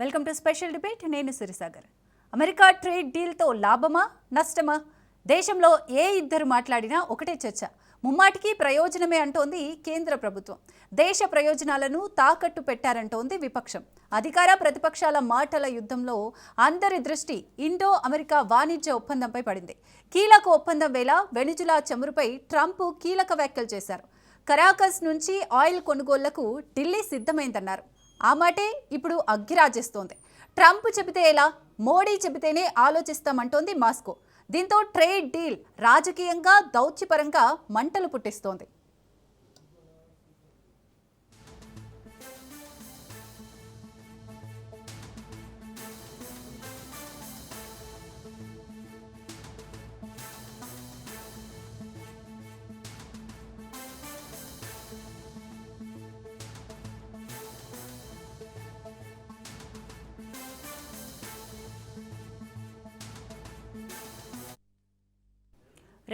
Welcome to special debate. నేను Sirisagar. America trade డీల్తో లాభమా నష్టమా? దేశంలో ఏ ఇద్దరు మాట్లాడినా ఒకటే చర్చ. ముమ్మాటికి ప్రయోజనమే అంటోంది కేంద్ర ప్రభుత్వం. దేశ ప్రయోజనాలను తాకట్టు పెట్టారంటోంది విపక్షం. అధికార ప్రతిపక్షాల మాటల యుద్ధంలో అందరి దృష్టి ఇండో అమెరికా వాణిజ్య ఒప్పందంపై పడింది. కీలక ఒప్పందం వేళ వెనుజులా చమురుపై ట్రంప్ కీలక వ్యాఖ్యలు చేశారు. కరాకస్ నుంచి ఆయిల్ కొనుగోళ్ళకు ఢిల్లీ సిద్ధమైందన్నారు. ఆ మాటే ఇప్పుడు అగ్గిరాజేస్తోంది. ట్రంప్ చెబితే ఎలా? మోడీ చెబితేనే ఆలోచిస్తామంటోంది మాస్కో. దీంతో ట్రేడ్ డీల్ రాజకీయంగా దౌత్యపరంగా మంటలు పుట్టిస్తోంది.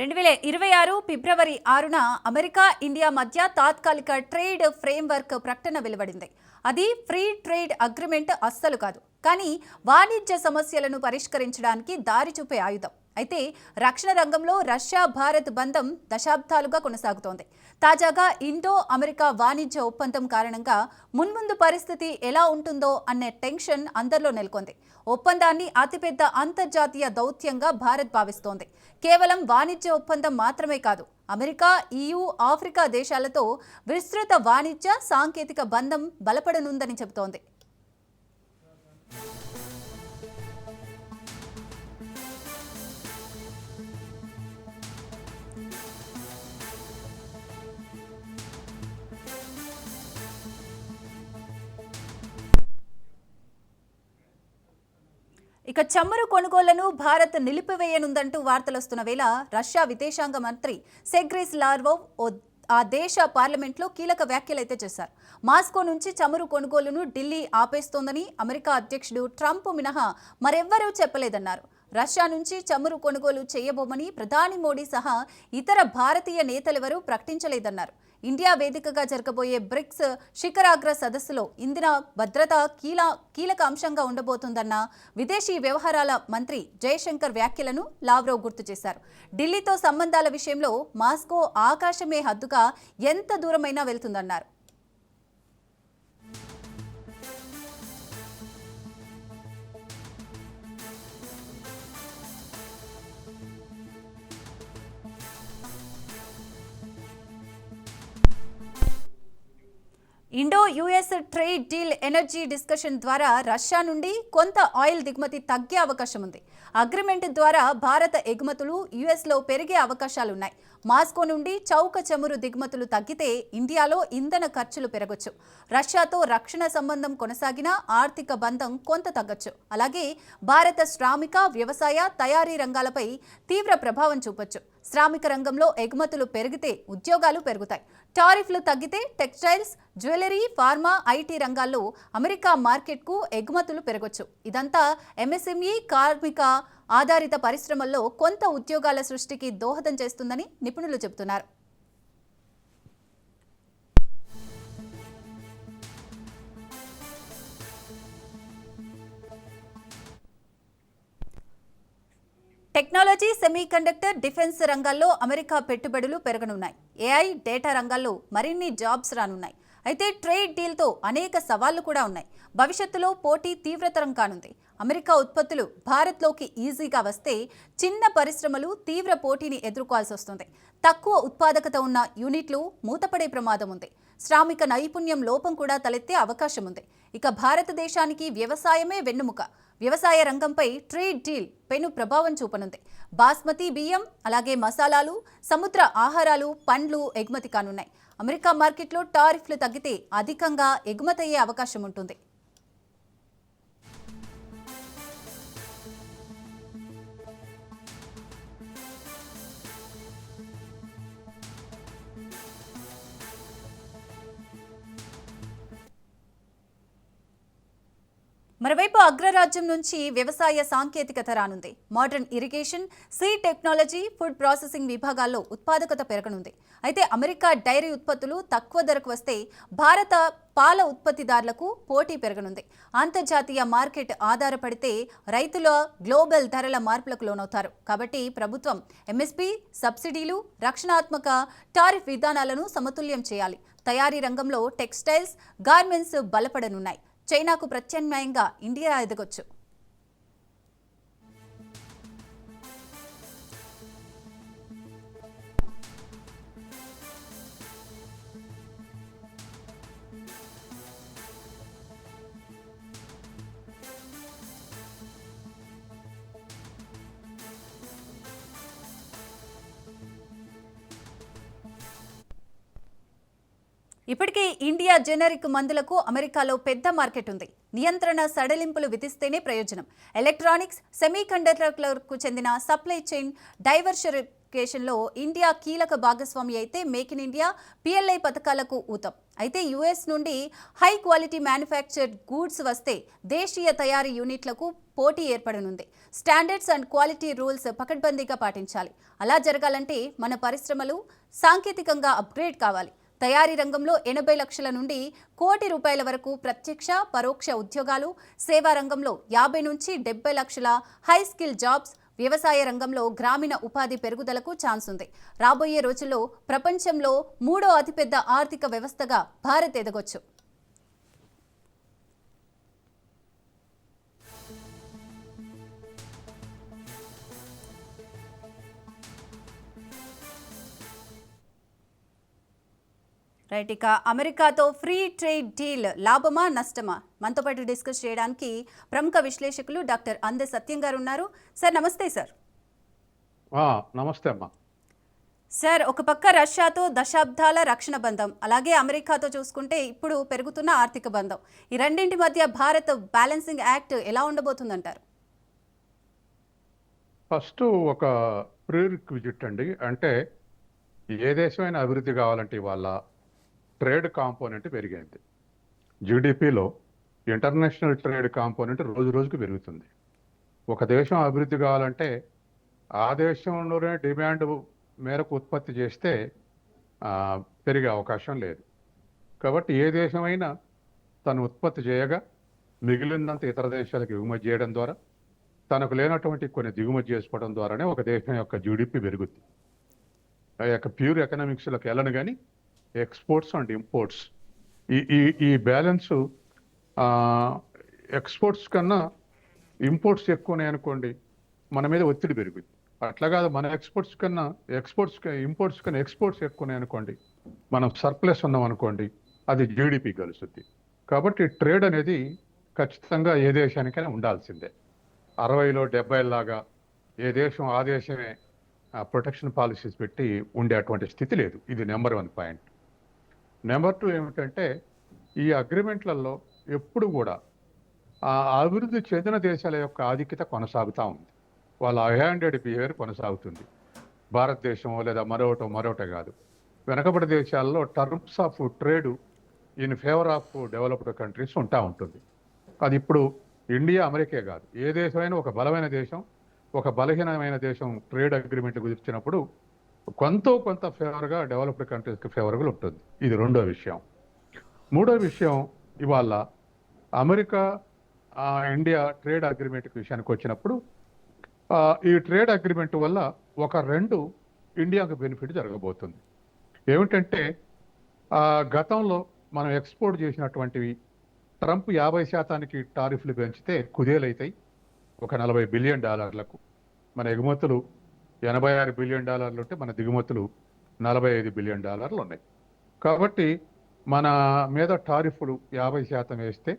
రెండు వేల ఇరవై ఆరు ఫిబ్రవరి ఆరున అమెరికా ఇండియా మధ్య తాత్కాలిక ట్రేడ్ ఫ్రేమ్వర్క్ ప్రకటన వెలువడింది. అది ఫ్రీ ట్రేడ్ అగ్రిమెంట్ అస్సలు కాదు. కానీ వాణిజ్య సమస్యలను పరిష్కరించడానికి దారి చూపే ఆయుధం. అయితే రక్షణ రంగంలో రష్యా భారత్ బంధం దశాబ్దాలుగా కొనసాగుతోంది. తాజాగా ఇండో అమెరికా వాణిజ్య ఒప్పందం కారణంగా మున్ముందు పరిస్థితి ఎలా ఉంటుందో అనే టెన్షన్ అందరిలో నెలకొంది. ఒప్పందాన్ని అతిపెద్ద అంతర్జాతీయ దౌత్యంగా భారత్ భావిస్తోంది. కేవలం వాణిజ్య ఒప్పందం మాత్రమే కాదు అమెరికా ఈయూ ఆఫ్రికా దేశాలతో విస్తృత వాణిజ్య సాంకేతిక బంధం బలపడనుందని చెబుతోంది. ఇక చమురు కొనుగోళ్ళను భారత్ నిలిపివేయనుందంటూ వార్తలొస్తున్న వేళ రష్యా విదేశాంగ మంత్రి సెగ్రిస్ లార్వోవ్ ఓ ఆ దేశ పార్లమెంట్లో కీలక వ్యాఖ్యలైతే చేశారు. మాస్కో నుంచి చమురు కొనుగోలును ఢిల్లీ ఆపేస్తోందని అమెరికా అధ్యక్షుడు ట్రంప్ మినహా మరెవ్వరూ చెప్పలేదన్నారు. రష్యా నుంచి చమురు కొనుగోలు చేయబోమని ప్రధాని మోడీ సహా ఇతర భారతీయ నేతలెవరూ ప్రకటించలేదన్నారు. ఇండియా వేదికగా జరగబోయే బ్రిక్స్ శిఖరాగ్ర సదస్సులో ఇందిన భద్రత కీల కీలక అంశంగా ఉండబోతుందన్న విదేశీ వ్యవహారాల మంత్రి జయశంకర్ వ్యాఖ్యలను లావ్రోవ్ గుర్తు చేశారు. ఢిల్లీతో సంబంధాల విషయంలో మాస్కో ఆకాశమే హద్దుగా ఎంత దూరమైనా వెళ్తుందన్నారు. Indo US trade deal energy discussion ద్వారా రష్యా నుండి కొంత ఆయిల్ దిగుమతి తగ్గే అవకాశం ఉంది. అగ్రిమెంట్ ద్వారా భారత ఎగుమతులు యుఎస్లో పెరిగే అవకాశాలున్నాయి. మాస్కో నుండి చౌక చమురు దిగుమతులు తగ్గితే ఇండియాలో ఇంధన ఖర్చులు పెరగొచ్చు. రష్యాతో రక్షణ సంబంధం కొనసాగినా ఆర్థిక బంధం కొంత తగ్గొచ్చు. అలాగే భారత శ్రామిక వ్యవసాయ తయారీ రంగాలపై తీవ్ర ప్రభావం చూపొచ్చు. శ్రామిక రంగంలో ఎగుమతులు పెరిగితే ఉద్యోగాలు పెరుగుతాయి. టారిఫ్లు తగ్గితే టెక్స్టైల్స్ జ్యువెలరీ ఫార్మా ఐటీ రంగాల్లో అమెరికా మార్కెట్కు ఎగుమతులు పెరగొచ్చు. ఇదంతా ఎంఎస్ఎంఈ కార్మిక ఆధారిత పరిశ్రమల్లో కొంత ఉద్యోగాల సృష్టికి దోహదం చేస్తుందని నిపుణులు చెబుతున్నారు. టెక్నాలజీ సెమీకండక్టర్ డిఫెన్స్ రంగాల్లో అమెరికా పెట్టుబడులు పెరగనున్నాయి. ఏఐ డేటా రంగాల్లో మరిన్ని జాబ్స్ రానున్నాయి. అయితే ట్రేడ్ డీల్తో అనేక సవాళ్ళు కూడా ఉన్నాయి. భవిష్యత్తులో పోటీ తీవ్రతరం కానుంది. అమెరికా ఉత్పత్తులు భారత్లోకి ఈజీగా వస్తే చిన్న పరిశ్రమలు తీవ్ర పోటీని ఎదుర్కోవాల్సి వస్తుంది. తక్కువ ఉత్పాదకత ఉన్న యూనిట్లు మూతపడే ప్రమాదం ఉంది. శ్రామిక నైపుణ్యం లోపం కూడా తలెత్తే అవకాశం ఉంది. ఇక భారతదేశానికి వ్యవసాయమే వెన్నుముక. వ్యవసాయ రంగంపై ట్రేడ్ డీల్ పెను ప్రభావం చూపనుంది. బాస్మతి బియ్యం అలాగే మసాలాలు సముద్ర ఆహారాలు పండ్లు ఎగుమతి కానున్నాయి. అమెరికా మార్కెట్లో టారిఫ్లు తగ్గితే అధికంగా ఎగుమతయ్యే అవకాశం ఉంటుంది. మరోవైపు అగ్రరాజ్యం నుంచి వ్యవసాయ సాంకేతికత రానుంది. Modern irrigation seed technology food processing విభాగాల్లో ఉత్పాదకత పెరగనుంది. అయితే అమెరికా డైరీ ఉత్పత్తులు తక్కువ ధరకు వస్తే భారత పాల ఉత్పత్తిదారులకు పోటీ పెరగనుంది. అంతర్జాతీయ మార్కెట్ ఆధారపడితే రైతుల గ్లోబల్ ధరల మార్పులకు లోనవుతారు. కాబట్టి ప్రభుత్వం ఎంఎస్పీ సబ్సిడీలు రక్షణాత్మక టారిఫ్ విధానాలను సమతుల్యం చేయాలి. తయారీ రంగంలో టెక్స్టైల్స్ గార్మెంట్స్ బలపడనున్నాయి. చైనాకు ప్రత్యామ్నాయంగా ఇండియా ఎదగొచ్చు. ఇప్పటికే ఇండియా జెనరిక్ మందులకు అమెరికాలో పెద్ద మార్కెట్ ఉంది. నియంత్రణ సడలింపులు విధిస్తేనే ప్రయోజనం. ఎలక్ట్రానిక్స్ సెమీకండక్టర్లకు చెందిన సప్లై చైన్ డైవర్సిఫికేషన్లో ఇండియా కీలక భాగస్వామి అయితే మేక్ ఇన్ ఇండియా పిఎల్ఐ పథకాలకు ఊతం. అయితే యుఎస్ నుండి హై క్వాలిటీ మ్యానుఫ్యాక్చర్డ్ గూడ్స్ వస్తే దేశీయ తయారీ యూనిట్లకు పోటీ ఏర్పడనుంది. స్టాండర్డ్స్ అండ్ క్వాలిటీ రూల్స్ పకడ్బందీగా పాటించాలి. అలా జరగాలంటే మన పరిశ్రమలు సాంకేతికంగా అప్గ్రేడ్ కావాలి. తయారీ రంగంలో ఎనభై లక్షల నుండి కోటి రూపాయల వరకు ప్రత్యక్ష పరోక్ష ఉద్యోగాలు సేవా రంగంలో యాభై నుంచి డెబ్బై లక్షల హై స్కిల్ జాబ్స్ వ్యవసాయ రంగంలో గ్రామీణ ఉపాధి పెరుగుదలకు ఛాన్స్ ఉంది. రాబోయే రోజుల్లో ప్రపంచంలో మూడో అతిపెద్ద ఆర్థిక వ్యవస్థగా భారత్ ఎదగొచ్చు. రైట్ ఇక అమెరికాతో ఫ్రీ ట్రేడ్ డీల్ లాభమా నష్టమా? మనతో పాటు డిస్కస్ చేయడానికి ప్రముఖ విశ్లేషకులు డాక్టర్ అందే సత్యం గారు ఉన్నారు. సార్ నమస్తే సార్. నమస్తే అమ్మా. సార్ ఒక పక్క రష్యాతో దశాబ్దాల రక్షణ బంధం అలాగే అమెరికాతో చూసుకుంటే ఇప్పుడు పెరుగుతున్న ఆర్థిక బంధం. ఈ రెండింటి మధ్య భారత్ బ్యాలెన్సింగ్ యాక్ట్ ఎలా ఉండబోతుందంటారు? ఫస్ట్ ఒక ప్రీరిక్విజిట్ అండి. అంటే ఏ దేశమైనా అభివృద్ధి కావాలంటే ఇవాళ ట్రేడ్ కాంపోనెంట్ పెరిగింది. జీడిపిలో ఇంటర్నేషనల్ ట్రేడ్ కాంపోనెంట్ రోజు రోజుకు పెరుగుతుంది. ఒక దేశం అభివృద్ధి కావాలంటే ఆ దేశంలోనే డిమాండ్ మేరకు ఉత్పత్తి చేస్తే పెరిగే అవకాశం లేదు. కాబట్టి ఏ దేశమైనా తను ఉత్పత్తి చేయగా మిగిలినంత ఇతర దేశాలకు ఎగుమతి చేయడం ద్వారా తనకు లేనటువంటి కొన్ని దిగుమతి చేసుకోవడం ద్వారానే ఒక దేశం యొక్క జీడిపి పెరుగుద్ది. ఆ యొక్క ప్యూర్ ఎకనామిక్స్లోకి వెళ్ళను కానీ ఎక్స్పోర్ట్స్ అండ్ ఇంపోర్ట్స్. ఈ ఈ ఈ బ్యాలెన్స్ ఎక్స్పోర్ట్స్ కన్నా ఇంపోర్ట్స్ ఎక్కువనే అనుకోండి మన మీద ఒత్తిడి పెరుగుద్ది అట్లా కాదు మన ఎక్స్పోర్ట్స్ కన్నా ఎక్స్పోర్ట్స్ ఇంపోర్ట్స్ కన్నా ఎక్స్పోర్ట్స్ ఎక్కువనే అనుకోండి మనం సర్ప్లస్ ఉన్నాం అనుకోండి అది జీడిపి కలుస్తుంది. కాబట్టి ట్రేడ్ అనేది ఖచ్చితంగా ఏ దేశానికైనా ఉండాల్సిందే. అరవైలో డెబ్బై లాగా ఏ దేశం ఆ దేశమే ప్రొటెక్షన్ పాలసీస్ పెట్టి ఉండేటువంటి స్థితి లేదు. ఇది number one point. Number two ఏమిటంటే ఈ అగ్రిమెంట్లలో ఎప్పుడు కూడా ఆ అభివృద్ధి చెందిన దేశాల యొక్క ఆధిక్యత కొనసాగుతూ ఉంది. వాళ్ళ హ్యాండెడ్ బిహేవియర్ కొనసాగుతుంది. భారతదేశం లేదా మరొకటో మరొకటి కాదు. వెనకబడి దేశాల్లో terms of trade in favour of developed countries ఉంటా ఉంటుంది. అది ఇప్పుడు ఇండియా అమెరికే కాదు. ఏ దేశమైనా ఒక బలమైన దేశం ఒక బలహీనమైన దేశం ట్రేడ్ అగ్రిమెంట్ కుదిర్చినప్పుడు కొంత కొంత ఫేవర్గా డెవలప్డ్ కంట్రీస్కి ఫేవర్గా ఉంటుంది. ఇది రెండో విషయం. మూడో విషయం ఇవాళ అమెరికా ఇండియా ట్రేడ్ అగ్రిమెంట్ విషయానికి వచ్చినప్పుడు ఈ ట్రేడ్ అగ్రిమెంట్ వల్ల ఒక రెండు ఇండియాకు బెనిఫిట్ జరగబోతుంది. ఏమిటంటే గతంలో మనం ఎక్స్పోర్ట్ చేసినటువంటివి ట్రంప్ యాభై శాతానికి టారిఫ్లు పెంచితే కుదేలైతాయి. ఒక నలభై బిలియన్ డాలర్లకు మన ఎగుమతులు ఎనభై ఆరు బిలియన్ డాలర్లు ఉంటే మన దిగుమతులు నలభై ఐదు బిలియన్ డాలర్లు ఉన్నాయి. కాబట్టి మన మీద టారిఫ్లు యాభై శాతం వేస్తే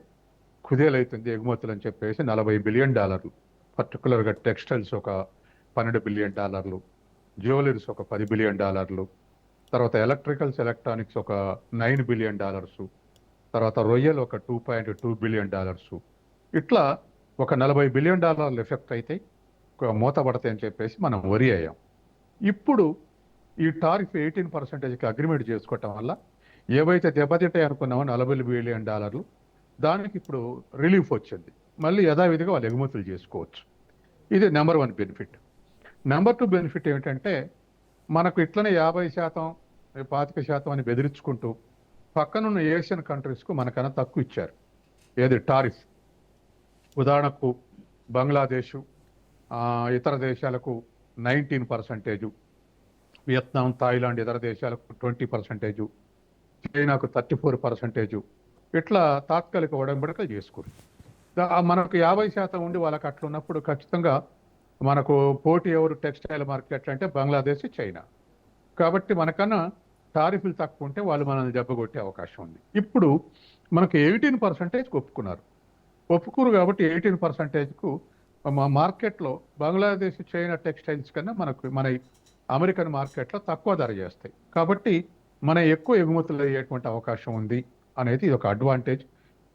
కుదేలవుతుంది ఎగుమతులు అని చెప్పేసి నలభై బిలియన్ డాలర్లు. పర్టికులర్గా టెక్స్టైల్స్ ఒక పన్నెండు బిలియన్ డాలర్లు జ్యువెలరీస్ ఒక పది బిలియన్ డాలర్లు తర్వాత ఎలక్ట్రికల్స్ ఎలక్ట్రానిక్స్ ఒక నైన్ బిలియన్ డాలర్స్ తర్వాత రొయ్యలు ఒక two point two billion dollars. ఇట్లా ఒక నలభై బిలియన్ డాలర్లు ఎఫెక్ట్ అయితే ఒక మూత అని చెప్పేసి మనం వరి అయ్యాం. ఇప్పుడు ఈ టారిఫ్ ఎయిటీన్ పర్సెంటేజ్కి అగ్రిమెంట్ చేసుకోవటం వల్ల ఏవైతే దెబ్బతింటాయి అనుకున్నామో నలభై బిలియన్ డాలర్లు దానికి ఇప్పుడు రిలీఫ్ వచ్చింది. మళ్ళీ యథావిధిగా వాళ్ళు ఎగుమతులు చేసుకోవచ్చు. ఇది number one benefit. Number two benefit ఏమిటంటే మనకు ఇట్లనే యాభై శాతం పాతిక శాతం అని బెదిరించుకుంటూ పక్కనున్న ఏషియన్ కంట్రీస్కు మనకన్నా తక్కువ ఇచ్చారు. ఏది టారిఫ్? ఉదాహరణకు బంగ్లాదేశు ఇతర దేశాలకు నైన్టీన్ పర్సంటేజు వియత్నాం థాయిలాండ్ ఇతర దేశాలకు ట్వంటీ పర్సంటేజు చైనాకు థర్టీ ఫోర్ పర్సంటేజు. ఇట్లా తాత్కాలిక ఉడంబడికలు చేసుకుని మనకు యాభై శాతం ఉండి వాళ్ళకి అట్లా ఉన్నప్పుడు ఖచ్చితంగా మనకు పోటీ ఎవరు టెక్స్టైల్ మార్కెట్ అంటే బంగ్లాదేశ్ చైనా. కాబట్టి మనకన్నా టారిఫ్లు తక్కువ ఉంటే వాళ్ళు మనల్ని దెబ్బగొట్టే అవకాశం ఉంది. ఇప్పుడు మనకు ఎయిటీన్ పర్సెంటేజ్ ఒప్పుకున్నారు. ఒప్పుకోరు కాబట్టి ఎయిటీన్ పర్సెంటేజ్కు మా మార్కెట్లో బంగ్లాదేశ్ చైనా టెక్స్టైల్స్ కన్నా మనకు మన అమెరికన్ మార్కెట్లో తక్కువ ధర చేస్తాయి. కాబట్టి మన ఎక్కువ ఎగుమతులు అయ్యేటువంటి అవకాశం ఉంది అనేది ఇది ఒక అడ్వాంటేజ్.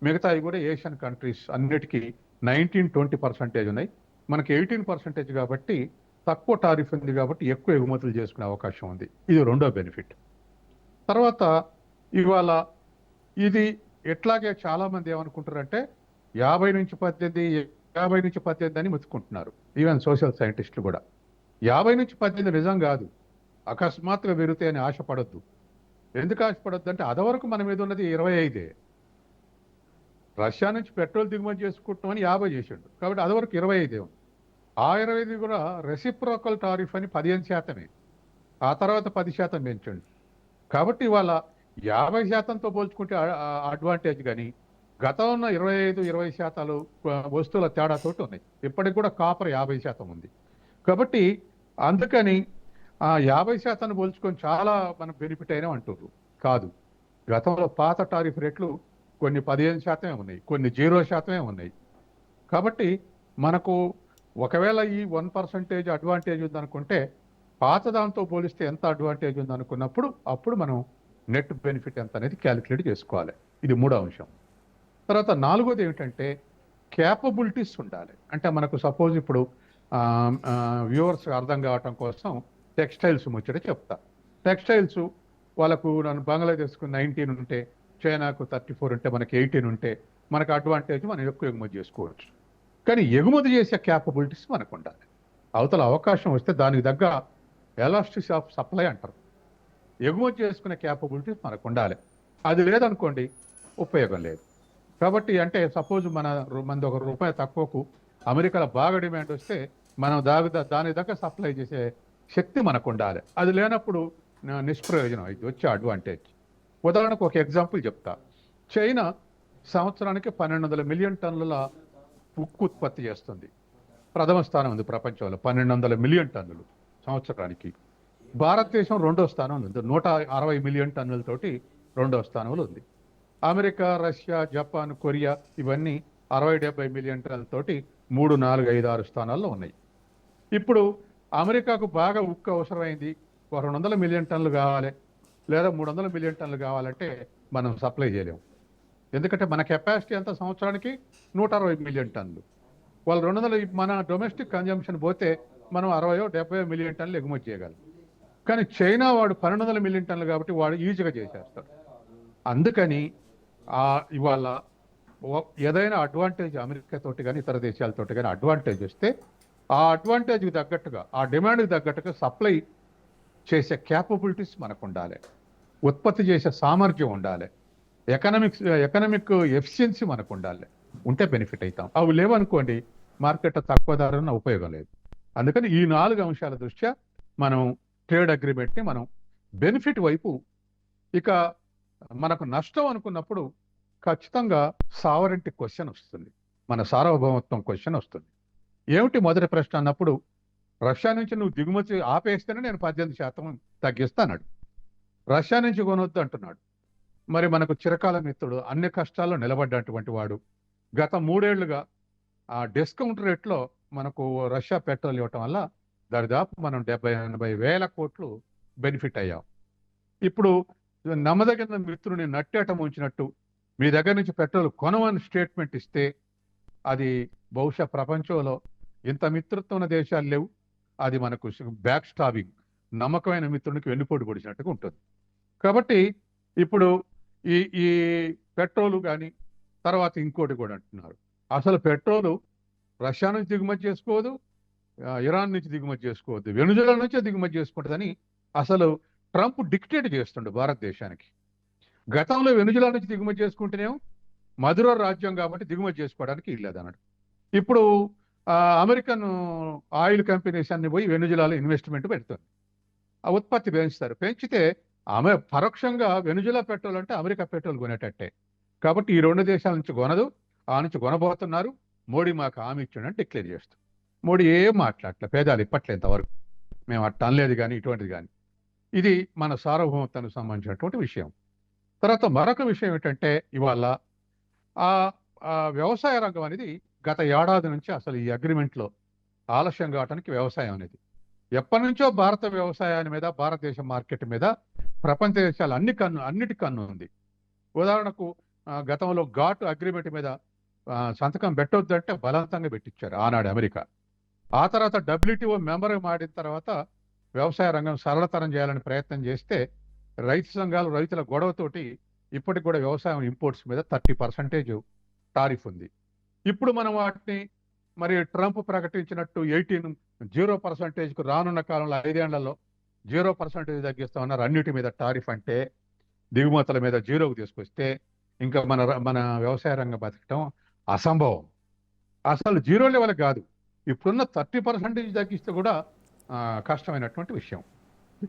మిగతావి కూడా ఏషియన్ కంట్రీస్ అన్నిటికీ నైన్టీన్ ట్వంటీ పర్సెంటేజ్ ఉన్నాయి. మనకి ఎయిటీన్ పర్సెంటేజ్ కాబట్టి తక్కువ టారిఫ్ ఉంది కాబట్టి ఎక్కువ ఎగుమతులు చేసుకునే అవకాశం ఉంది. ఇది రెండో బెనిఫిట్. తర్వాత ఇవాళ ఇది ఎట్లాగే చాలామంది ఏమనుకుంటారంటే యాభై నుంచి పద్దెనిమిది యాభై నుంచి పద్దెనిమిది అని మెచ్చుకుంటున్నారు ఈవెన్ సోషల్ సైంటిస్టులు కూడా. యాభై నుంచి పద్దెనిమిది నిజం కాదు. అకస్మాత్తుగా విరితే అని ఆశపడద్దు. ఎందుకు ఆశపడద్దు అంటే అదవరకు మన మీద ఉన్నది ఇరవై ఐదే. రష్యా నుంచి పెట్రోల్ దిగుమతి చేసుకుంటామని యాభై చేసిండు. కాబట్టి అదవరకు ఇరవై ఐదే ఉంది. ఆ ఇరవై ఐదు కూడా రెసిప్రోకల్ టారిఫ్ అని పదిహేను శాతమే. ఆ తర్వాత పది శాతం పెంచండి. కాబట్టి ఇవాళ యాభై శాతంతో పోల్చుకుంటే అడ్వాంటేజ్ కానీ గతం ఉన్న ఇరవై ఐదు ఇరవై శాతాలు వస్తువుల తేడాతోటి ఉన్నాయి. ఇప్పటికి కూడా కాపర్ యాభై శాతం ఉంది. కాబట్టి అందుకని ఆ యాభై శాతాన్ని పోల్చుకొని చాలా మనం బెనిఫిట్ అయినా అంటున్నారు కాదు. గతంలో పాత టారిఫ్ రేట్లు కొన్ని పదిహేను శాతమే ఉన్నాయి. కొన్ని జీరో శాతమే ఉన్నాయి. కాబట్టి మనకు ఒకవేళ ఈ వన్ పర్సంటేజ్ అడ్వాంటేజ్ ఉందనుకుంటే పాత దాంతో పోలిస్తే ఎంత అడ్వాంటేజ్ ఉందనుకున్నప్పుడు అప్పుడు మనం నెట్ బెనిఫిట్ ఎంత అనేది క్యాలిక్యులేట్ చేసుకోవాలి. ఇది మూడో అంశం. తర్వాత నాలుగోది ఏమిటంటే క్యాపబిలిటీస్ ఉండాలి. అంటే మనకు సపోజ్ ఇప్పుడు వ్యూవర్స్ అర్థం కావటం కోసం టెక్స్టైల్స్ ముచ్చట చెప్తా. టెక్స్టైల్స్ వాళ్ళకు నన్ను బంగ్లాదేశ్కు నైన్టీన్ ఉంటే చైనాకు థర్టీ ఫోర్ ఉంటే మనకి ఎయిటీన్ ఉంటే మనకు అడ్వాంటేజ్ మనం ఎక్కువ ఎగుమతి చేసుకోవచ్చు. కానీ ఎగుమతి చేసే క్యాపబిలిటీస్ మనకు ఉండాలి అవతల అవకాశం వస్తే దానికి తగ్గ ఎలాస్టిక్ ఆఫ్ సప్లై అంటారు. ఎగుమతి చేసుకునే క్యాపబిలిటీస్ మనకు ఉండాలి అది లేదనుకోండి ఉపయోగం లేదు. కాబట్టి అంటే సపోజ్ మన మనది ఒక రూపాయి తక్కువకు అమెరికాలో బాగా డిమాండ్ వస్తే మనం దాని దాని దాకా సప్లై చేసే శక్తి మనకు ఉండాలి అది లేనప్పుడు నిష్ప్రయోజనం ఇది వచ్చే అడ్వాంటేజ్. ఉదాహరణకు ఒక ఎగ్జాంపుల్ చెప్తా. చైనా సంవత్సరానికి పన్నెండు వందల మిలియన్ టన్నుల ఉక్కు ఉత్పత్తి చేస్తుంది. ప్రథమ స్థానం ఉంది ప్రపంచంలో పన్నెండు వందల మిలియన్ టన్నులు సంవత్సరానికి. భారతదేశం రెండో స్థానంలో ఉంది. నూట అరవై మిలియన్ టన్నులతోటి రెండో స్థానంలో ఉంది. అమెరికా రష్యా జపాన్ కొరియా ఇవన్నీ అరవై డెబ్బై మిలియన్ టన్నులతోటి మూడు నాలుగు ఐదు ఆరు స్థానాల్లో ఉన్నాయి. ఇప్పుడు అమెరికాకు బాగా ఉక్కు అవసరమైంది ఒక రెండు వందల మిలియన్ టన్లు కావాలి లేదా మూడు వందల మిలియన్ టన్నులు కావాలంటే మనం సప్లై చేయలేము. ఎందుకంటే మన కెపాసిటీ ఎంత సంవత్సరానికి? నూట అరవై మిలియన్ టన్నులు. వాళ్ళు రెండు వందల మన డొమెస్టిక్ కన్జంప్షన్ పోతే మనం అరవయో డెబ్బై మిలియన్ టన్నులు ఎగుమతి చేయగలం. కానీ చైనా వాడు పన్నెండు వందల మిలియన్ టన్నులు కాబట్టి వాడు ఈజీగా చేసేస్తాడు. అందుకని ఇవాళ ఏదైనా అడ్వాంటేజ్ అమెరికాతోటి కానీ ఇతర దేశాలతోటి కానీ అడ్వాంటేజ్ వస్తే ఆ అడ్వాంటేజ్కి తగ్గట్టుగా ఆ డిమాండ్కి తగ్గట్టుగా సప్లై చేసే క్యాపబిలిటీస్ మనకు ఉండాలి ఉత్పత్తి చేసే సామర్థ్యం ఉండాలి. ఎకనామిక్స్ ఎకనామిక్ ఎఫిషియన్సీ మనకు ఉండాలి ఉంటే బెనిఫిట్ అవుతాం అవి లేవనుకోండి మార్కెట్ తక్కువ ధరన ఉపయోగం లేదు. అందుకని ఈ నాలుగు అంశాల దృష్ట్యా మనం ట్రేడ్ అగ్రిమెంట్ని మనం బెనిఫిట్ వైపు ఇక మనకు నష్టం అనుకున్నప్పుడు ఖచ్చితంగా సావరెంటి క్వశ్చన్ వస్తుంది. మన సార్వభౌమత్వం క్వశ్చన్ వస్తుంది. ఏమిటి మొదటి ప్రశ్న అన్నప్పుడు రష్యా నుంచి నువ్వు దిగుమతి ఆపేస్తేనే నేను పద్దెనిమిది శాతం తగ్గిస్తాడు రష్యా నుంచి కొనొద్దు అంటున్నాడు. మరి మనకు చిరకాల మిత్రుడు అన్ని కష్టాల్లో నిలబడ్డటువంటి వాడు గత మూడేళ్ళుగా ఆ డిస్కౌంట్ రేట్లో మనకు రష్యా పెట్రోల్ ఇవ్వటం వల్ల దరిదాపు మనం డెబ్బై ఎనభై వేల కోట్లు బెనిఫిట్ అయ్యాం. ఇప్పుడు నమ్మదగిన మిత్రుని నట్టేటం ఉంచినట్టు మీ దగ్గర నుంచి పెట్రోల్ కొనమని స్టేట్మెంట్ ఇస్తే అది బహుశా ప్రపంచంలో ఇంత మిత్రత్వం ఉన్న దేశాలు లేవు. అది మనకు బ్యాక్ స్టాబింగ్ నమ్మకమైన మిత్రునికి వెన్నుపోటు పొడిచినట్టుగా ఉంటుంది. కాబట్టి ఇప్పుడు ఈ ఈ పెట్రోల్ కానీ తర్వాత ఇంకోటి కూడా అంటున్నారు. అసలు పెట్రోలు రష్యా నుంచి దిగుమతి చేసుకోదు ఇరాన్ నుంచి దిగుమతి చేసుకోవద్దు వెనుజులా నుంచే దిగుమతి చేసుకుంటుందని అసలు ట్రంప్ డిక్టేట్ చేస్తుండు భారతదేశానికి. గతంలో వెనుజులా నుంచి దిగుమతి చేసుకుంటేనేమో మధుర రాజ్యం కాబట్టి దిగుమతి చేసుకోవడానికి ఇల్లేదు అన్నాడు ఇప్పుడు అమెరికన్ ఆయిల్ కంపెనీస్ అన్ని పోయి వెనుజులాలో ఇన్వెస్ట్మెంట్ పెడుతుంది. ఆ ఉత్పత్తి పెంచుతారు. పెంచితే ఆమె పరోక్షంగా వెనుజులా పెట్రోల్ అంటే అమెరికా పెట్రోల్ కొనేటట్టే. కాబట్టి ఈ రెండు దేశాల నుంచి కొనదు ఆ నుంచి కొనబోతున్నారు. మోడీ మాకు హామీ ఇచ్చాడని డిక్లేర్ చేస్తాం మోడీ ఏం మాట్లాడలే పేదాలు ఇప్పట్లే ఇంతవరకు. మేము అట్ట అనలేదు కానీ ఇటువంటిది కానీ. ఇది మన సార్వభౌమత్వానికి సంబంధించినటువంటి విషయం. తర్వాత మరొక విషయం ఏంటంటే ఇవాళ ఆ వ్యవసాయ రంగం అనేది గత ఏడాది నుంచి అసలు ఈ అగ్రిమెంట్లో ఆలస్యం కావడానికి వ్యవసాయం అనేది. ఎప్పటి నుంచో భారత వ్యవసాయాన్ని మీద భారతదేశ మార్కెట్ మీద ప్రపంచ దేశాలు అన్ని కన్ను అన్నిటి కన్ను ఉంది. ఉదాహరణకు గతంలో ఘాట్ అగ్రిమెంట్ మీద సంతకం పెట్టొద్దంటే బలవంతంగా పెట్టించారు ఆనాడు అమెరికా. ఆ తర్వాత డబ్ల్యూటీఓ మెంబర్ మాడిన తర్వాత వ్యవసాయ రంగం సరళతరం చేయాలని ప్రయత్నం చేస్తే రైతు సంఘాలు రైతుల గొడవతోటి ఇప్పటికి కూడా వ్యవసాయం ఇంపోర్ట్స్ మీద థర్టీ పర్సెంటేజ్ టారిఫ్ ఉంది. ఇప్పుడు మనం వాటిని మరి ట్రంప్ ప్రకటించినట్టు ఎయిటీన్ జీరో పర్సెంటేజ్కు రానున్న కాలంలో ఐదేళ్ళలో జీరో పర్సెంటేజ్ తగ్గిస్తామన్నారు. అన్నిటి మీద టారిఫ్ అంటే దిగుమతుల మీద జీరోకు తీసుకొస్తే ఇంకా మన ర- మన వ్యవసాయ రంగం బతకటం అసంభవం. అసలు జీరో లెవెల్ కాదు. ఇప్పుడున్న థర్టీ పర్సెంటేజ్ తగ్గిస్తే కూడా కష్టమైనటువంటి విషయం.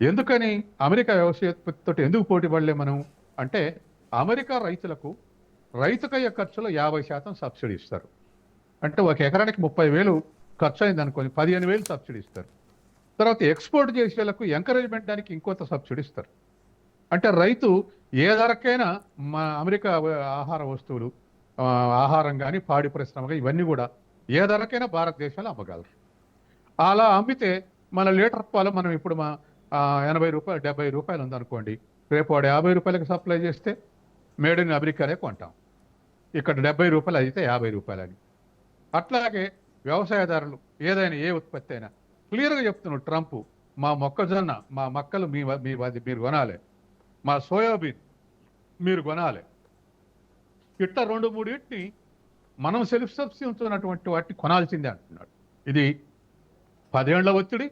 ఎందుకని అమెరికా వ్యవసాయోత్పత్తితో ఎందుకు పోటీ పడలే మనం? అంటే అమెరికా రైతులకు రైతుకయ్యే ఖర్చులో యాభై శాతం సబ్సిడీ ఇస్తారు. అంటే ఒక ఎకరానికి ముప్పై వేలు ఖర్చు అయింది అనుకోని పదిహేను వేలు సబ్సిడీ ఇస్తారు. తర్వాత ఎక్స్పోర్ట్ చేసేలకు ఎంకరేజ్మెంట్ దానికి ఇంకొంత సబ్సిడీ ఇస్తారు. అంటే రైతు ఏ ధరకైనా మా అమెరికా ఆహార వస్తువులు ఆహారం కానీ పాడి పరిశ్రమ ఇవన్నీ కూడా ఏ ధరకైనా భారతదేశంలో అమ్మగలరు. అలా అమ్మితే మన లీటర్ పాలు మనం ఇప్పుడు మా ఎనభై రూపాయలు డెబ్బై రూపాయలు ఉందనుకోండి. రేపు వాడు యాభై రూపాయలకి సప్లై చేస్తే మేడ్ ఇన్ అమెరికానే కొంటాం. ఇక్కడ డెబ్బై రూపాయలు అయితే యాభై రూపాయలని. అట్లాగే వ్యవసాయదారులు ఏదైనా ఏ ఉత్పత్తి అయినా క్లియర్గా చెప్తున్నాడు ట్రంప్ మా మొక్కజొన్న మా మొక్కలు మీ మీ మీరు కొనాలి. మా సోయాబీన్ మీరు కొనాలి. ఇట్లా రెండు మూడింటిని మనం సెల్ఫ్ సబ్సిడీ ఉన్నటువంటి వాటిని కొనాల్సిందే అంటున్నాడు. ఇది పదేళ్ళ ఒత్తిడి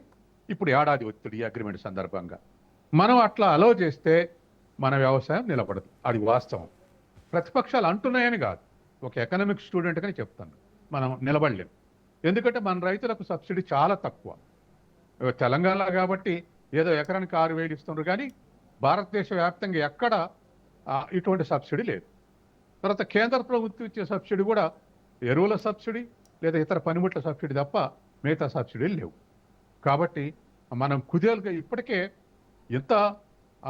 ఇప్పుడు ఏడాది ఒత్తిడి ఈ అగ్రిమెంట్ సందర్భంగా. మనం అట్లా అలో చేస్తే మన వ్యవసాయం నిలబడదు. అది వాస్తవం. ప్రతిపక్షాలు అంటున్నాయని కాదు. ఒక ఎకనామిక్ స్టూడెంట్ కానీ చెప్తాను. మనం నిలబడలేం. ఎందుకంటే మన రైతులకు సబ్సిడీ చాలా తక్కువ. తెలంగాణ కాబట్టి ఏదో ఎకరానికి ఆరు వేలు ఇస్తున్నారు కానీ భారతదేశ వ్యాప్తంగా ఎక్కడ ఇటువంటి సబ్సిడీ లేదు. తర్వాత కేంద్ర ప్రభుత్వం ఇచ్చే సబ్సిడీ కూడా ఎరువుల సబ్సిడీ లేదా ఇతర పనిముట్ల సబ్సిడీ తప్ప మిగతా సబ్సిడీలు లేవు. కాబట్టి మనం కుదేలుగా ఇప్పటికే ఎంత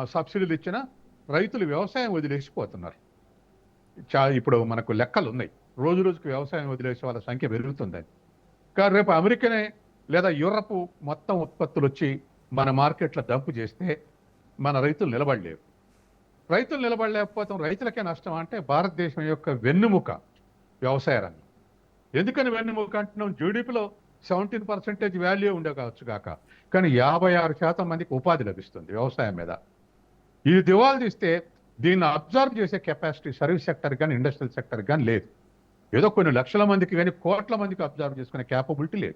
సబ్సిడీలు ఇచ్చినా రైతులు వ్యవసాయం వదిలేసిపోతున్నారు. చా ఇప్పుడు మనకు లెక్కలు ఉన్నాయి రోజు రోజుకు వ్యవసాయం వదిలేసే వాళ్ళ సంఖ్య పెరుగుతుందని కానీ రేపు అమెరికానే లేదా యూరప్ మొత్తం ఉత్పత్తులు వచ్చి మన మార్కెట్లో డంపు చేస్తే మన రైతులు నిలబడలేవు రైతులు నిలబడలేకపోతాం రైతులకే నష్టం అంటే భారతదేశం యొక్క వెన్నుముక వ్యవసాయ రంగం. ఎందుకని వెన్నుముక అంటున్నాం? జీడిపిలో సెవెంటీన్ పర్సెంటేజ్ వాల్యూ ఉండే కావచ్చు కాక. కానీ యాభై ఆరు శాతం మందికి ఉపాధి లభిస్తుంది వ్యవసాయం మీద. ఈ దివాలు తీస్తే దీన్ని అబ్జర్వ్ చేసే కెపాసిటీ సర్వీస్ సెక్టర్ కానీ ఇండస్ట్రియల్ సెక్టర్ కానీ లేదు. ఏదో కొన్ని లక్షల మందికి కానీ కోట్ల మందికి అబ్జర్వ్ చేసుకునే క్యాపబిలిటీ లేదు.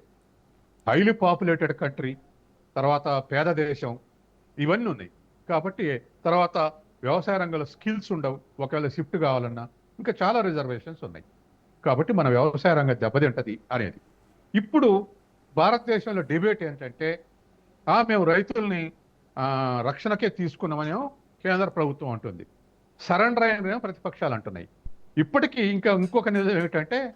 హైలీ పాపులేటెడ్ కంట్రీ తర్వాత పేద దేశం ఇవన్నీ ఉన్నాయి. కాబట్టి తర్వాత వ్యవసాయ రంగంలో స్కిల్స్ ఉండవు. ఒకవేళ షిఫ్ట్ కావాలన్నా ఇంకా చాలా రిజర్వేషన్స్ ఉన్నాయి. కాబట్టి మన వ్యవసాయ రంగం దెబ్బతింటది అనేది. ఇప్పుడు భారతదేశంలో డిబేట్ ఏంటంటే ఆ మేము రైతుల్ని రక్షణకే తీసుకున్నామనేమో కేంద్ర ప్రభుత్వం అంటుంది. సరెండర్ అయిన ప్రతిపక్షాలు అంటున్నాయి. ఇప్పటికీ ఇంకా ఇంకొక నిజం ఏమిటంటే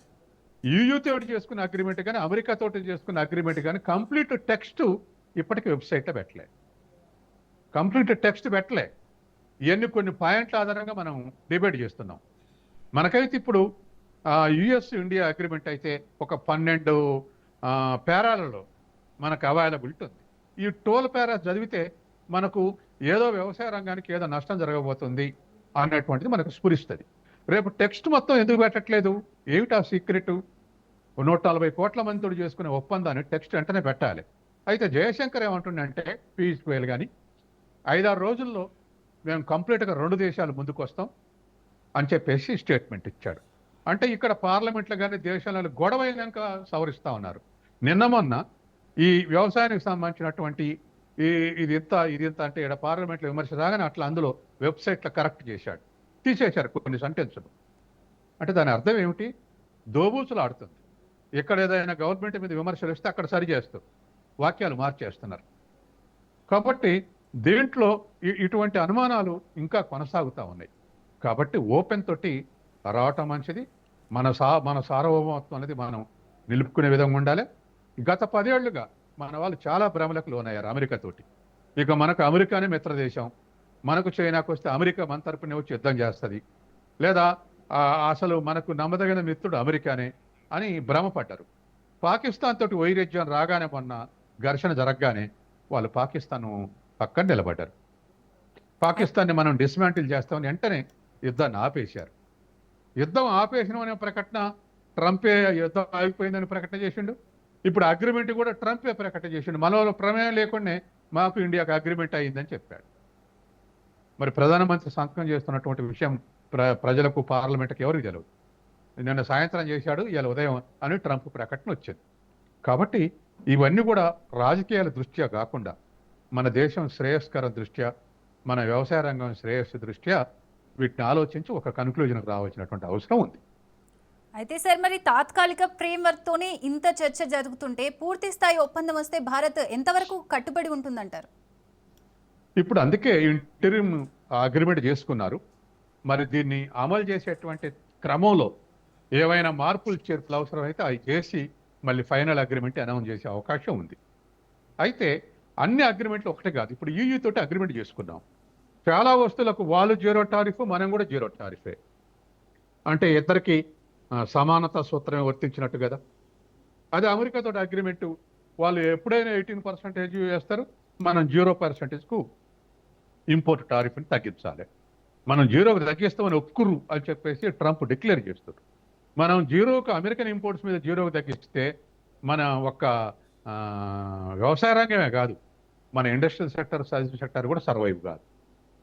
EU తోటి చేసుకున్న అగ్రిమెంట్ కానీ అమెరికా తోటి చేసుకున్న అగ్రిమెంట్ కానీ కంప్లీట్ టెక్స్ట్ ఇప్పటికీ వెబ్సైట్లో పెట్టలే. కంప్లీట్ టెక్స్ట్ పెట్టలే. ఇవన్నీ కొన్ని పాయింట్ల ఆధారంగా మనం డిబేట్ చేస్తున్నాం. మనకైతే ఇప్పుడు యుఎస్ ఇండియా అగ్రిమెంట్ అయితే ఒక పన్నెండు పేరాలలో మనకు అవైలబిలిటీ ఉంది. ఈ టోల్ పేరా చదివితే మనకు ఏదో వ్యవసాయ రంగానికి ఏదో నష్టం జరగబోతుంది అనేటువంటిది మనకు స్ఫురిస్తుంది. రేపు టెక్స్ట్ మొత్తం ఎందుకు పెట్టట్లేదు? ఏమిటా సీక్రెట్ నూట నలభై కోట్ల మందితో చేసుకునే ఒప్పందాన్ని టెక్స్ట్ వెంటనే పెట్టాలి. అయితే జయశంకర్ ఏమంటుండంటే పీయూష్ గోయల్ కానీ ఐదారు రోజుల్లో మేము కంప్లీట్గా రెండు దేశాలు ముందుకు వస్తాం అని చెప్పేసి స్టేట్మెంట్ ఇచ్చాడు. అంటే ఇక్కడ పార్లమెంట్లో కానీ దేశంలో గొడవ అయినాక సవరిస్తా ఉన్నారు. నిన్న మొన్న ఈ వ్యవసాయానికి సంబంధించినటువంటి ఈ ఇది ఎంత ఇది ఎంత అంటే ఇక్కడ పార్లమెంట్లో విమర్శ రాగానే అట్లా అందులో వెబ్సైట్లో కరెక్ట్ చేశాడు. తీసేశారు కొన్ని సెంటెన్సులు. అంటే దాని అర్థం ఏమిటి? దోబూసులు ఆడుతుంది ఎక్కడ ఏదైనా గవర్నమెంట్ మీద విమర్శలు ఇస్తే అక్కడ సరి చేస్తూ వాక్యాలు మార్చేస్తున్నారు. కాబట్టి దీంట్లో ఇటువంటి అనుమానాలు ఇంకా కొనసాగుతూ ఉన్నాయి. కాబట్టి ఓపెన్ తోటి రావటం మంచిది. మన సా మన సార్వభౌమత్వం అనేది మనం నిలుపుకునే విధంగా ఉండాలి. గత పదేళ్ళుగా మన వాళ్ళు చాలా భ్రమలకు లోనయ్యారు అమెరికా తోటి. ఇక మనకు అమెరికానే మిత్రదేశం. మనకు చైనాకు వస్తే అమెరికా మన తరపునే వచ్చి యుద్ధం చేస్తుంది. లేదా అసలు మనకు నమ్మదగిన మిత్రుడు అమెరికానే అని భ్రమపడ్డారు. పాకిస్తాన్ తోటి వైరుధ్యం రాగానే మొన్న ఘర్షణ జరగగానే వాళ్ళు పాకిస్తాన్ పక్కన నిలబడ్డారు. పాకిస్తాన్ని మనం డిస్మాంటిల్ చేస్తామని వెంటనే యుద్ధాన్ని ఆపేశారు. యుద్ధం ఆపేసిన అనే ప్రకటన ట్రంపే యుద్ధం ఆగిపోయిందని ప్రకటన చేసిండు. ఇప్పుడు అగ్రిమెంట్ కూడా ట్రంపే ప్రకటన చేసిండు. మనలో ప్రమేయం లేకుండానే మాకు ఇండియాకు అగ్రిమెంట్ అయ్యిందని చెప్పాడు. మరి ప్రధానమంత్రి సంతకం చేస్తున్నటువంటి విషయం ప్ర ప్రజలకు పార్లమెంట్కి ఎవరికి తెలియదు నిన్న సాయంత్రం చేశాడు ఇవాళ ఉదయం అని ట్రంప్ ప్రకటన వచ్చింది. కాబట్టి ఇవన్నీ కూడా రాజకీయాల దృష్ట్యా కాకుండా మన దేశం శ్రేయస్కర దృష్ట్యా మన వ్యవసాయ రంగం శ్రేయస్సు దృష్ట్యా వీటిని ఆలోచించి ఒక కన్క్లూజన్కి రావాల్సినటువంటి అవసరం ఉంది. అయితే సార్ మరి తాత్కాలిక ఫ్రేమ్వర్క్ తోనే ఇంత చర్చ జరుగుతుంటే పూర్తి స్థాయి ఒప్పందం వస్తే భారత్ ఎంతవరకు కట్టుబడి ఉంటుందంటారు? ఇప్పుడు అందుకే ఇంటరిమ్ అగ్రిమెంట్ చేసుకున్నారు. మరి దీన్ని అమలు చేసేటువంటి క్రమంలో ఏవైనా మార్పులు చేర్పులు అవసరమైతే అవి చేసి మళ్ళీ ఫైనల్ అగ్రిమెంట్ అనౌన్స్ చేసే అవకాశం ఉంది. అయితే అన్ని అగ్రిమెంట్లు ఒకటే కాదు. ఇప్పుడు EU తోటి అగ్రిమెంట్ చేసుకున్నాం. చాలా వస్తువులకు వాళ్ళు జీరో టారిఫ్ మనం కూడా జీరో టారిఫే. అంటే ఇద్దరికి సమానత సూత్రమే వర్తించినట్టు కదా? అది అమెరికాతో అగ్రిమెంట్ వాళ్ళు ఎప్పుడైనా ఎయిటీన్ పర్సెంటేజ్ వేస్తారు మనం జీరో పర్సెంటేజ్కు ఇంపోర్ట్ టారిఫ్ని తగ్గించాలి. మనం జీరోకి తగ్గిస్తామని ఒప్పుకురు అని చెప్పేసి ట్రంప్ డిక్లేర్ చేస్తారు మనం జీరోకు అమెరికన్ ఇంపోర్ట్స్ మీద జీరోకి తగ్గిస్తే మన ఒక్క వ్యవసాయ రంగమే కాదు మన ఇండస్ట్రియల్ సెక్టర్ సర్వీస్ సెక్టర్ కూడా సర్వైవ్ కాదు.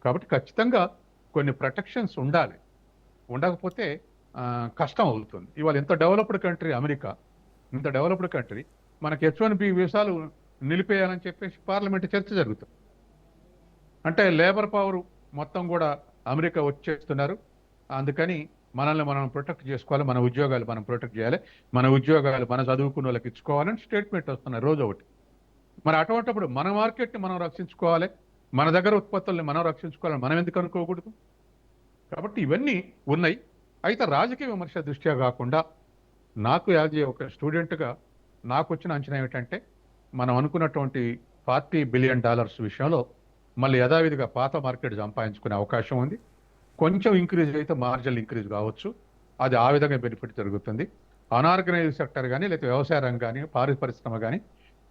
కాబట్టి ఖచ్చితంగా కొన్ని ప్రొటెక్షన్స్ ఉండాలి. ఉండకపోతే కష్టం అవుతుంది. ఇవాళ ఇంత డెవలప్డ్ కంట్రీ అమెరికా ఇంత డెవలప్డ్ కంట్రీ మనకి హెచ్ వన్ బి వీసాలు నిలిపేయాలని చెప్పేసి పార్లమెంట్ చర్చ జరుగుతుంది. అంటే లేబర్ పవర్ మొత్తం కూడా అమెరికా వచ్చేస్తున్నారు. అందుకని మనల్ని మనం ప్రొటెక్ట్ చేసుకోవాలి మన ఉద్యోగాలు మనం ప్రొటెక్ట్ చేయాలి మన ఉద్యోగాలు మన చదువుకున్న వాళ్ళకి ఇచ్చుకోవాలని స్టేట్మెంట్ వస్తున్నాయి రోజు ఒకటి. మరి అటువంటిప్పుడు మన మార్కెట్ని మనం రక్షించుకోవాలి మన దగ్గర ఉత్పత్తుల్ని మనం రక్షించుకోవాలని మనం ఎందుకు అనుకోకూడదు? కాబట్టి ఇవన్నీ ఉన్నాయి. అయితే రాజకీయ విమర్శ దృష్ట్యా కాకుండా నాకు యాజ్ ఒక స్టూడెంట్గా నాకు వచ్చిన అంచనా ఏమిటంటే మనం అనుకున్నటువంటి ఫార్టీ బిలియన్ డాలర్స్ విషయంలో మళ్ళీ యథావిధిగా పాత మార్కెట్ సంపాదించుకునే అవకాశం ఉంది. కొంచెం ఇంక్రీజ్ అయితే మార్జిన్ ఇంక్రీజ్ కావచ్చు. అది ఆ విధంగా బెనిఫిట్ జరుగుతుంది. అనార్గనైజ్ సెక్టర్ కానీ లేకపోతే వ్యవసాయ రంగం కానీ పారి పరిశ్రమ కానీ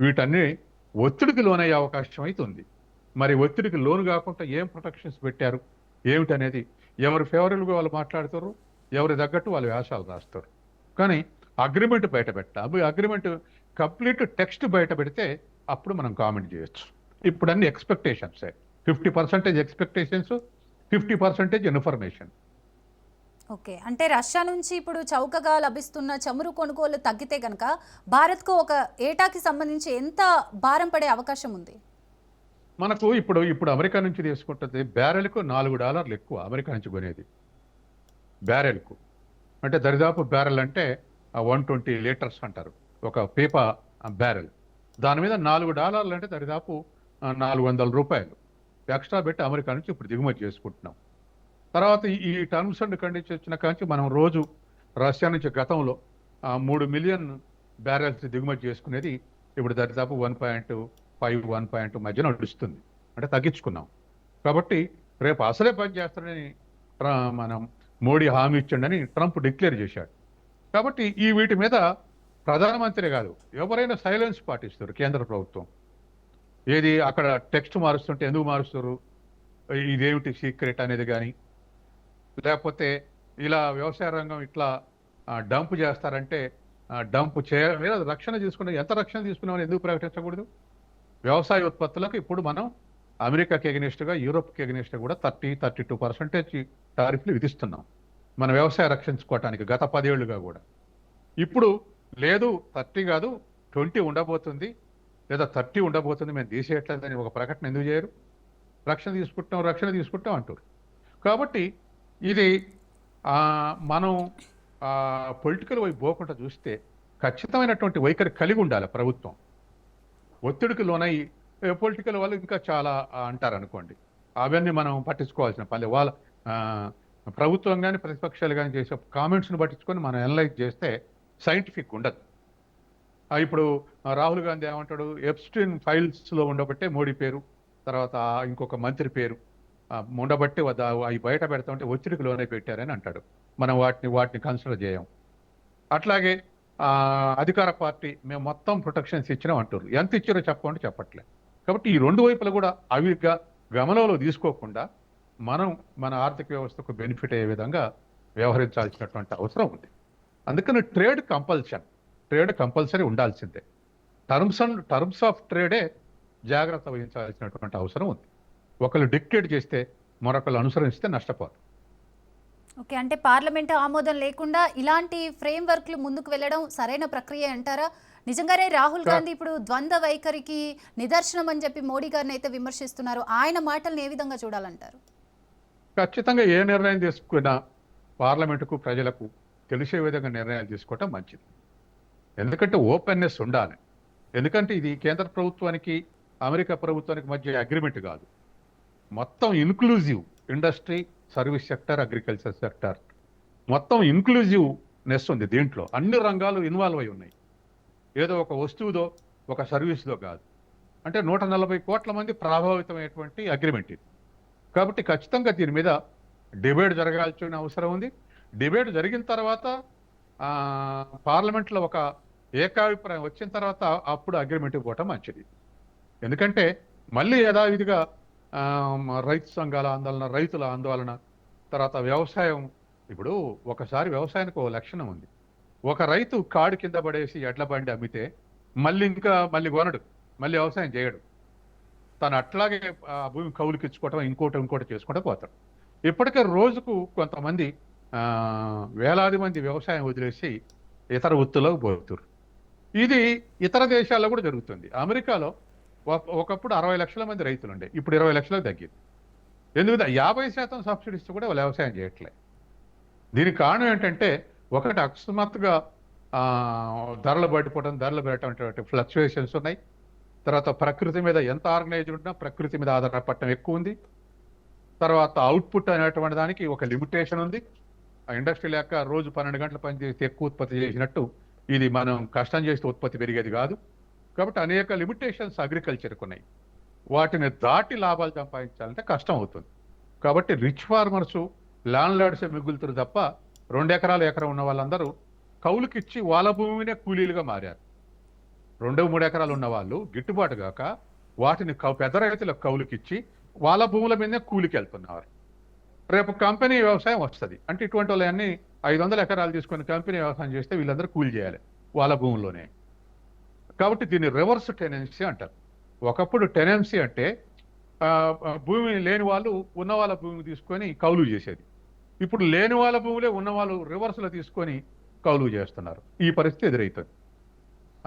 వీటన్ని ఒత్తిడికి లోనయ్యే అవకాశం అయితే ఉంది. మరి ఒత్తిడికి లోను కాకుండా ఏం ప్రొటెక్షన్స్ పెట్టారు? ఏమిటనేది ఎవరు ఫేవరబుల్గా వాళ్ళు మాట్లాడతారు? ఎవరి తగ్గట్టు వాళ్ళు వ్యాసాలు రాస్తారు. కానీ అగ్రిమెంట్ బయట పెట్టాలి. అగ్రిమెంట్ కంప్లీట్ టెక్స్ట్ బయట పెడితే అప్పుడు మనం కామెంట్ చేయొచ్చు. ఇప్పుడు అన్ని ఎక్స్పెక్టేషన్సే fifty percentage expectations fifty percentage information okay. అంటే రష్యా నుంచి ఇప్పుడు చౌకగా లభిస్తున్న చమురు కొనుగోలు తగ్గితే కనుక భారత్కు ఒక ఏటాకి సంబంధించి ఎంత భారం పడే అవకాశం ఉంది? మనకు ఇప్పుడు ఇప్పుడు అమెరికా నుంచి తీసుకుంటుంది బ్యారెల్కు నాలుగు డాలర్లు ఎక్కువ అమెరికా నుంచి కొనేది. బ్యారెల్కు. అంటే దరిదాపు బ్యారెల్ అంటే వన్ ట్వంటీ లీటర్స్ అంటారు. ఒక పీప బ్యారెల్. దాని మీద నాలుగు డాలర్లు అంటే దరిదాపు నాలుగు వందల రూపాయలు. ఎక్స్ట్రా పెట్టి అమెరికా నుంచి ఇప్పుడు దిగుమతి చేసుకుంటున్నాం. తర్వాత ఈ- టర్మ్స్ అండ్ కండిషన్స్ వచ్చిన కాంచి మనం రోజు రష్యా నుంచి గతంలో ఆ, మూడు మిలియన్ బ్యారెల్స్ దిగుమతి చేసుకునేది ఇప్పుడు దరిదాపు one point five one point మధ్య నడుస్తుంది. అంటే తగ్గించుకున్నాం. కాబట్టి రేపు అసలే పని చేస్తాడని మనం మోడీ హామీ ఇచ్చిండని ట్రంప్ డిక్లేర్ చేశాడు. కాబట్టి ఈ వీటి మీద ప్రధానమంత్రి కాదు ఎవరైనా సైలెన్స్ పాటిస్తారు కేంద్ర ప్రభుత్వం. ఏది అక్కడ టెక్స్ట్ మారుస్తుంటే ఎందుకు మారుస్తారు? ఇదేమిటి సీక్రెట్ అనేది కానీ లేకపోతే ఇలా వ్యవసాయ రంగం ఇట్లా డంప్ చేస్తారంటే డంప్ చేయ రక్షణ తీసుకునే ఎంత రక్షణ తీసుకున్నామని ఎందుకు ప్రకటించకూడదు? వ్యవసాయ ఉత్పత్తులకు ఇప్పుడు మనం అమెరికాకి ఎగనిస్ట్గా యూరోప్కి ఎగనిస్ట్గా కూడా థర్టీ థర్టీ టూ పర్సెంటేజ్ టారిఫ్లు విధిస్తున్నాం. మన వ్యవసాయ రక్షించుకోవటానికి గత పదేళ్ళుగా కూడా. ఇప్పుడు లేదు థర్టీ కాదు ట్వంటీ ఉండబోతుంది. లేదా థర్టీ ఉండబోతుంది మేము తీసేయట్లేదని ఒక ప్రకటన ఎందుకు చేయరు? రక్షణ తీసుకుంటాం రక్షణ తీసుకుంటాం అంటారు. కాబట్టి ఇది మనం పొలిటికల్ వైపు పోకుండా చూస్తే ఖచ్చితమైనటువంటి వైఖరి కలిగి ఉండాలి ప్రభుత్వం. ఒత్తిడికి లోనై పొలిటికల్ వాళ్ళు ఇంకా చాలా అంటారు అనుకోండి అవన్నీ మనం పట్టించుకోవాల్సిన పని. వాళ్ళ ప్రభుత్వం కానీ ప్రతిపక్షాలు కానీ చేసే కామెంట్స్ని పట్టించుకొని మనం అనలైజ్ చేస్తే సైంటిఫిక్ ఉండదు. ఇప్పుడు రాహుల్ గాంధీ ఏమంటాడు? ఎప్స్టిన్ ఫైల్స్లో ఉండబట్టే మోడీ పేరు తర్వాత ఇంకొక మంత్రి పేరు. ఆ, ఉండబట్టి వద్ద అవి బయట పెడతామంటే ఒత్తిడికి లోనే పెట్టారని అంటాడు. మనం వాటిని వాటిని కన్సిడర్ చేయం. అట్లాగే అధికార పార్టీ మేము మొత్తం ప్రొటెక్షన్స్ ఇచ్చినాం అంటారు ఎంత ఇచ్చారో చెప్పమంటే చెప్పట్లే. కాబట్టి ఈ రెండు వైపులు కూడా అవిగా గమనంలో తీసుకోకుండా మనం మన ఆర్థిక వ్యవస్థకు బెనిఫిట్ అయ్యే విధంగా వ్యవహరించాల్సినటువంటి అవసరం ఉంది. అందుకని ట్రేడ్ కంపల్షన్ ట్రేడ్ కంపల్సరీ ఉండాల్సిందే. టర్మ్స్ అండ్ టర్మ్స్ ఆఫ్ ట్రేడే జాగ్రత్త వహించాల్సినటువంటి అవసరం ఉంది. ఒకళ్ళు డిక్టేట్ చేస్తే మరొకళ్ళు అనుసరిస్తే నష్టపోరు ఓకే అంటే పార్లమెంట్ ఆమోదం లేకుండా ఇలాంటి ఫ్రేమ్ వర్క్లు ముందుకు వెళ్ళడం సరైన ప్రక్రియ అంటారా? నిజంగానే రాహుల్ గాంధీ ఇప్పుడు ద్వంద్వ వైఖరికి నిదర్శనం అని చెప్పి మోడీ గారిని అయితే విమర్శిస్తున్నారు. ఆయన మాటల్ని ఏ విధంగా చూడాలంటారు? ఖచ్చితంగా ఏ నిర్ణయం తీసుకున్నా పార్లమెంటుకు ప్రజలకు తెలిసే విధంగా నిర్ణయాలు తీసుకోవటం మంచిది. ఎందుకంటే ఓపెన్నెస్ ఉండాలి. ఎందుకంటే ఇది కేంద్ర ప్రభుత్వానికి అమెరికా ప్రభుత్వానికి మధ్య అగ్రిమెంట్ కాదు. మొత్తం inclusive industry service sector agriculture sector. మొత్తం ఇంక్లూజివ్నెస్ ఉంది దీంట్లో. అన్ని రంగాలు ఇన్వాల్వ్ అయి ఉన్నాయి. ఏదో ఒక వస్తువుదో ఒక సర్వీస్దో కాదు. అంటే నూట నలభై కోట్ల మంది ప్రభావితమైనటువంటి అగ్రిమెంట్ ఇది. కాబట్టి ఖచ్చితంగా దీని మీద డిబేట్ జరగాల్సిన అవసరం ఉంది. డిబేట్ జరిగిన తర్వాత పార్లమెంట్లో ఒక ఏకాభిప్రాయం వచ్చిన తర్వాత అప్పుడు అగ్రిమెంట్ పోవటం మంచిది. ఎందుకంటే మళ్ళీ యథావిధిగా రైతు సంఘాల ఆందోళన రైతుల ఆందోళన తర్వాత వ్యవసాయం. ఇప్పుడు ఒకసారి వ్యవసాయానికి ఒక లక్షణం ఉంది. ఒక రైతు కాడు కింద పడేసి ఎడ్ల బండి అమ్మితే మళ్ళీ ఇంకా మళ్ళీ కొనడు మళ్ళీ వ్యవసాయం చేయడు. తను అట్లాగే ఆ భూమి కౌలుకి ఇచ్చుకోవటం ఇంకోటి ఇంకోటి చేసుకుంటూ పోతాడు. ఇప్పటికే రోజుకు కొంతమంది ఆ, వేలాది మంది వ్యవసాయం వదిలేసి ఇతర వృత్తులకు పోతున్నారు ఇది ఇతర దేశాల్లో కూడా జరుగుతుంది. అమెరికాలో ఒకప్పుడు అరవై లక్షల మంది రైతులు ఉండే ఇప్పుడు ఇరవై లక్షలకు తగ్గింది. ఎందుకంటే యాభై శాతం సబ్సిడీస్ కూడా వ్యవసాయం చేయట్లే. దీనికి కారణం ఏంటంటే ఒకటి అకస్మాత్తుగా ధరలు పడిపోవడం ధరలు పెట్టడం ఫ్లక్చుయేషన్స్ ఉన్నాయి. తర్వాత ప్రకృతి మీద ఎంత ఆర్గనైజ్ ఉన్నా ప్రకృతి మీద ఆధారపడటం ఎక్కువ ఉంది. తర్వాత అవుట్పుట్ అనేటువంటి దానికి ఒక లిమిటేషన్ ఉంది. ఆ ఇండస్ట్రీ లేక రోజు పన్నెండు గంటలు పనిచేస్తే ఎక్కువ ఉత్పత్తి చేసినట్టు ఇది మనం కష్టం చేస్తే ఉత్పత్తి పెరిగేది కాదు. కాబట్టి అనేక లిమిటేషన్స్ అగ్రికల్చర్కి ఉన్నాయి. వాటిని దాటి లాభాలు సంపాదించాలంటే కష్టం అవుతుంది. కాబట్టి రిచ్ ఫార్మర్స్ ల్యాండ్ లార్డ్స్ మిగులుతారు తప్ప రెండు ఎకరాలు ఎకరం ఉన్న వాళ్ళందరూ కౌలుకిచ్చి వాళ్ళ భూమినే కూలీలుగా మారారు. రెండు మూడు ఎకరాలు ఉన్న వాళ్ళు గిట్టుబాటు కాక వాటిని కౌ- పెద్ద రైతులకు కౌలుకిచ్చి వాళ్ళ భూముల మీదనే కూలికి వెళ్తున్నారు. రేపు కంపెనీ వ్యవసాయం వస్తుంది. అంటే ఇటువంటి వాళ్ళన్నీ ఐదు వందల ఎకరాలు తీసుకొని కంపెనీ వ్యవసాయం చేస్తే వీళ్ళందరూ కూలి చేయాలి వాళ్ళ భూముల్లోనే. కాబట్టి దీన్ని రివర్స్ టెనెన్సీ అంటారు. ఒకప్పుడు టెనెన్సీ అంటే భూమి లేని వాళ్ళు ఉన్న వాళ్ళ భూమి తీసుకొని కౌలు చేసేది. ఇప్పుడు లేని వాళ్ళ భూములే ఉన్న వాళ్ళు రివర్స్లో తీసుకొని కౌలు చేస్తున్నారు. ఈ పరిస్థితి ఎదురవుతుంది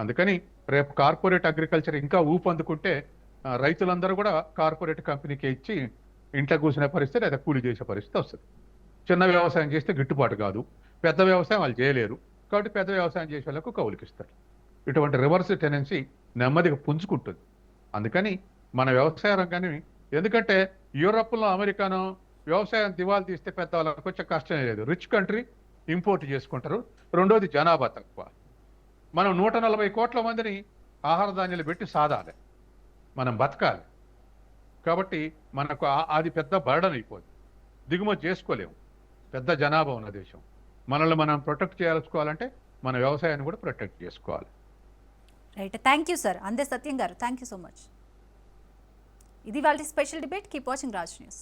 అందుకని రేపు కార్పొరేట్ అగ్రికల్చర్ ఇంకా ఊపందుకుంటే రైతులందరూ కూడా కార్పొరేట్ కంపెనీకి ఇచ్చి ఇంట్లో కూర్చునే పరిస్థితి లేదా కూలి చేసే పరిస్థితి వస్తుంది. చిన్న వ్యవసాయం చేస్తే గిట్టుబాటు కాదు. పెద్ద వ్యవసాయం వాళ్ళు చేయలేరు. కాబట్టి పెద్ద వ్యవసాయం చేసే వాళ్ళకు కౌలుకి ఇస్తారు ఇటువంటి రివర్స్ టెనెన్సీ నెమ్మదిగా పుంజుకుంటుంది. అందుకని మన వ్యవసాయ రంగాన్ని ఎందుకంటే యూరప్లో అమెరికాను వ్యవసాయం దివాలు తీస్తే పెద్ద వాళ్ళకి కొంచెం కష్టమే లేదు. రిచ్ కంట్రీ ఇంపోర్ట్ చేసుకుంటారు. రెండోది జనాభా తక్కువ. మనం నూట నలభై కోట్ల మందిని ఆహార ధాన్యాలు పెట్టి సాధాలి మనం బతకాలి. కాబట్టి మనకు అది పెద్ద బర్డన్ అయిపోద్ది దిగుమతి చేసుకోలేము. పెద్ద జనాభా ఉన్న దేశం. మనల్ని మనం ప్రొటెక్ట్ చేసుకోవాలంటే మన వ్యవసాయాన్ని కూడా ప్రొటెక్ట్ చేసుకోవాలి. రైట్ థ్యాంక్ యూ సార్ అందే సత్యం గారు థ్యాంక్ యూ సో మచ్ ఇది వాళ్ళ special debate keep watching Raj news